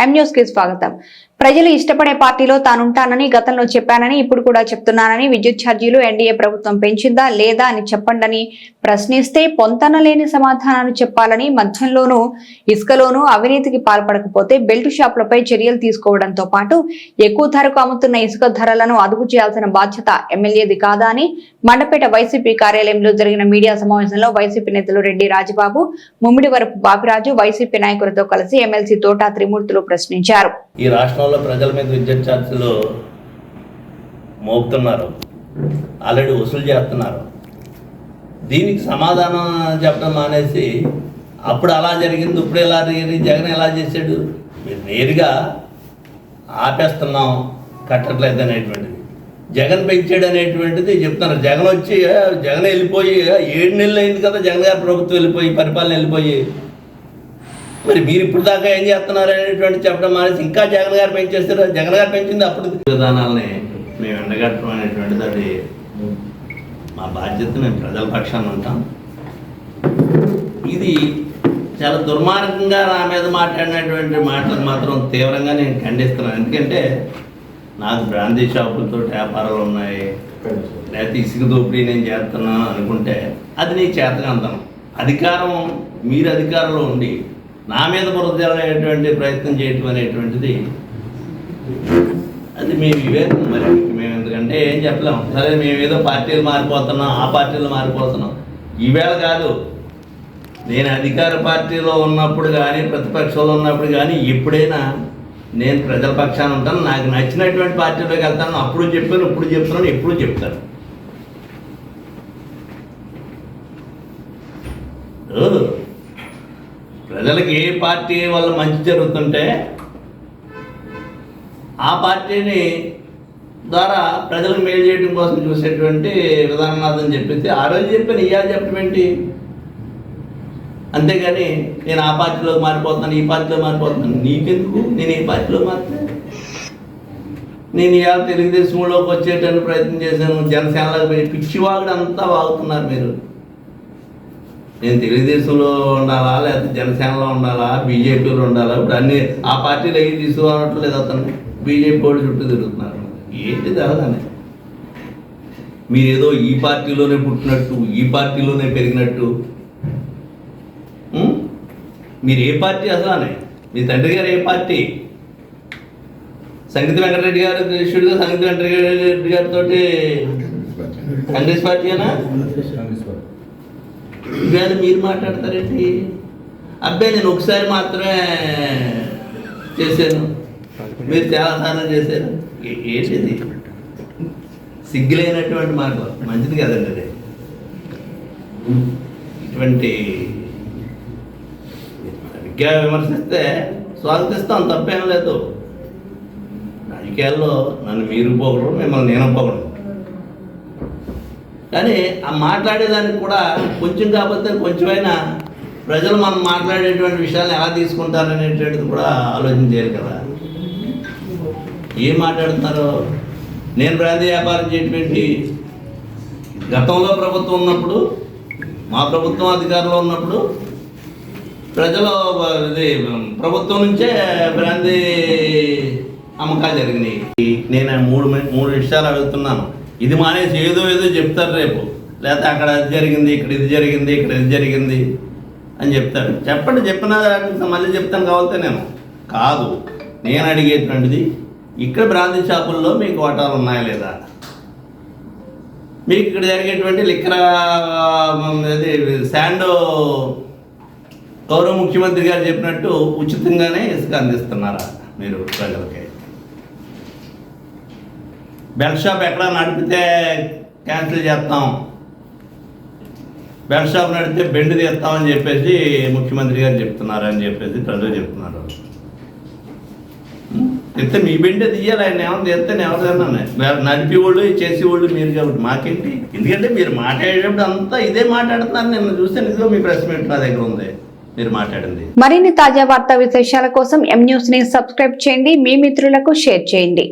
ఎంన్యూస్కి స్వాగతం. ప్రజలు ఇష్టపడే పార్టీలో తానుంటానని గతంలో చెప్పానని ఇప్పుడు కూడా చెప్తున్నానని విద్యుత్ ఛార్జీలు ఎన్డీఏ ప్రభుత్వం పెంచిందా లేదా అని చెప్పండని ప్రశ్నిస్తే పొంతన లేని సమాధానాలు చెప్పాలని మధ్యంలోనూ ఇసుకలోనూ అవినీతికి పాల్పడకపోతే బెల్ట్ షాపులపై చర్యలు తీసుకోవడంతో పాటు ఎక్కువ ధరకు అమ్ముతున్న ఇసుక ధరలను అదుపు చేయాల్సిన బాధ్యత ఎమ్మెల్యేది కాదా అని మండపేట వైసీపీ కార్యాలయంలో జరిగిన మీడియా సమావేశంలో వైసీపీ నేతలు రెడ్డి రాజబాబు ముమ్మిడివరపు బాపిరాజు వైసీపీ నాయకులతో కలిసి ఎమ్మెల్సీ తోటా త్రిమూర్తులు ప్రశ్నించారు. ఈ రాష్ట్రంలో ప్రజల మీద విద్యుత్ ఛార్జీలు మోపుతున్నారు. ఆల్రెడీ వసూలు చేస్తున్నారు. దీనికి సమాధానం చెప్పడం మానేసి అప్పుడు అలా జరిగింది ఇప్పుడు ఎలా జరిగింది జగన్ ఎలా చేశాడు మీరు నేరుగా ఆపేస్తున్నాం కట్టట్లేదు అనేటువంటిది. జగన్ పెంచాడు అనేటువంటిది చెప్తున్నారు. జగన్ వచ్చి జగన్ వెళ్ళిపోయి ఏడు నెలలు అయింది కదా జగన్ గారి ప్రభుత్వం వెళ్ళిపోయి పరిపాలన వెళ్ళిపోయి మరి మీరు ఇప్పుడు దాకా ఏం చేస్తున్నారు అనేటువంటి చెప్పడం మానేసి ఇంకా జగన్ గారు పెంచేస్తారు. జగన్ గారు పెంచింది అప్పుడు. విధానాలని మేము ఎండగట్టడం అనేటువంటిది అది మా బాధ్యత. మేము ప్రజల పక్షాన ఉంటాం. ఇది చాలా దుర్మార్గంగా నా మీద మాట్లాడినటువంటి మాటలు మాత్రం తీవ్రంగా నేను ఖండిస్తున్నాను. ఎందుకంటే నాకు బ్రాందీ షాపులతో వ్యాపారాలు ఉన్నాయి. లేకపోతే ఇసుక దోపిడీ నేను చేస్తున్నాను అనుకుంటే అది నీ అంతను అధికారం మీరు అధికారంలో ఉండి నా మీద బురదలేటువంటి ప్రయత్నం చేయటం అనేటువంటిది. అది మీ వివేకం మరి మేము ఎందుకంటే ఏం చెప్పలేం. సరే మేము ఏదో పార్టీలు మారిపోతున్నాం ఆ పార్టీలు మారిపోతున్నాం. ఈవేళ కాదు. నేను అధికార పార్టీలో ఉన్నప్పుడు కానీ ప్రతిపక్షంలో ఉన్నప్పుడు కానీ ఎప్పుడైనా నేను ప్రజల పక్షాన ఉంటాను. నాకు నచ్చినటువంటి పార్టీలోకి వెళ్తాను. అప్పుడు చెప్పాను ఇప్పుడు చెప్తున్నాను ఎప్పుడు చెప్తాను. ఓ, ప్రజలకు ఏ పార్టీ వల్ల మంచి జరుగుతుంటే ఆ పార్టీని ద్వారా ప్రజలకు మేలు చేయడం కోసం చూసేటువంటి విధాననాథం చెప్పేసి ఆ రోజు చెప్పాను ఇవాళ చెప్పడం ఏంటి? అంతేగాని నేను ఆ పార్టీలో మారిపోతున్నాను ఈ పార్టీలో మారిపోతున్నాను. నీకెందుకు? నేను ఏ పార్టీలో మారితే నేను ఇవాళ తెలుగుదేశంలోకి వచ్చేటట్టు ప్రయత్నం చేశాను. జనసేనలోకి పోయి పిచ్చివాగుడు అంతా వాగుతున్నారు మీరు. నేను తెలుగుదేశంలో ఉండాలా లేకపోతే జనసేనలో ఉండాలా బీజేపీలో ఉండాలా? ఇప్పుడు అన్ని ఆ పార్టీలు ఏవి తీసుకోవట్లేదు అతను? బీజేపీ వాళ్ళు చుట్టూ తిరుగుతున్నారు. ఏంటి తెలదని మీరేదో ఈ పార్టీలోనే పుట్టినట్టు ఈ పార్టీలోనే పెరిగినట్టు. మీరు ఏ పార్టీ అసలు మీ తండ్రి గారు ఏ పార్టీ? సంగీత వెంకటరెడ్డి గారు శిష్యుడిగా సంగీత వెంకటరెడ్డి గారితో కాంగ్రెస్ పార్టీనా ఇవాళ మీరు మాట్లాడతారేంటి? అబ్బాయి నేను ఒకసారి మాత్రమే చేశాను. మీరు చాలా చేశారు. ఏంటిది? సిగ్గులైనటువంటి మాట. మంచిది కదండి అది. ఇటువంటి సరిగ్గా విమర్శిస్తే స్వాగతిస్తాం తప్పేం లేదు. రాజకీయాల్లో నన్ను మీరు పోగడం మిమ్మల్ని నేను పోగడం కానీ ఆ మాట్లాడేదానికి కూడా కొంచెం కాకపోతే కొంచెమైనా ప్రజలు మనం మాట్లాడేటువంటి విషయాలు ఎలా తీసుకుంటారనేటువంటిది కూడా ఆలోచన చేయాలి కదా. ఏం మాట్లాడుతున్నారో? నేను బ్రాంతి వ్యాపారం చేయటువంటి గతంలో ప్రభుత్వం ఉన్నప్పుడు మా ప్రభుత్వం అధికారంలో ఉన్నప్పుడు ప్రజలు ఇది ప్రభుత్వం నుంచే బ్రాంతి అమ్మకాలు జరిగినాయి. నేను మూడు మూడు విషయాలు అడుగుతున్నాను. ఇది మానేసి ఏదో ఏదో చెప్తారు రేపు. లేకపోతే అక్కడ అది జరిగింది ఇక్కడ ఇది జరిగింది ఇక్కడ ఇది జరిగింది అని చెప్తారు. చెప్పండి చెప్పిన మళ్ళీ చెప్తాను కావాలంటే నేను. కాదు నేను అడిగేటువంటిది ఇక్కడ బ్రాంతి షాపుల్లో మీకు వాటాలు ఉన్నాయా లేదా? మీకు ఇక్కడ జరిగేటువంటి లిక్కర అది శాండో గౌరవ ముఖ్యమంత్రి గారు చెప్పినట్టు ఉచితంగానే ఇసుక అందిస్తున్నారా మీరు ప్రజలకి? బెల్ షాప్ ఎక్కడ నడిపితే క్యాన్సిల్ చేస్తాం. బెల్ షాప్ నడిపితే బెండ్ తీస్తామని చెప్పేసి ముఖ్యమంత్రి గారు చెప్తున్నారు అని చెప్పేసి ప్రజలు చెప్తున్నారు. అయితే మీ బెండే తీయాలి ఆయన ఏమైనా తీస్తే నేను ఎవరిదన్నా నడిపి వాళ్ళు చేసి వాళ్ళు మీరు కాబట్టి మాకేంటి? ఎందుకంటే మీరు మాట్లాడేటప్పుడు అంతా ఇదే మాట్లాడుతున్నారు. నిన్న చూస్తే ఇదిగో మీ ప్రెస్ మీట్ నా దగ్గర ఉంది. మీరు మాట్లాడింది. మరిన్ని తాజా వార్తా విశేషాల కోసం ఎం న్యూస్ని సబ్స్క్రైబ్ చేయండి. మీ మిత్రులకు షేర్ చేయండి.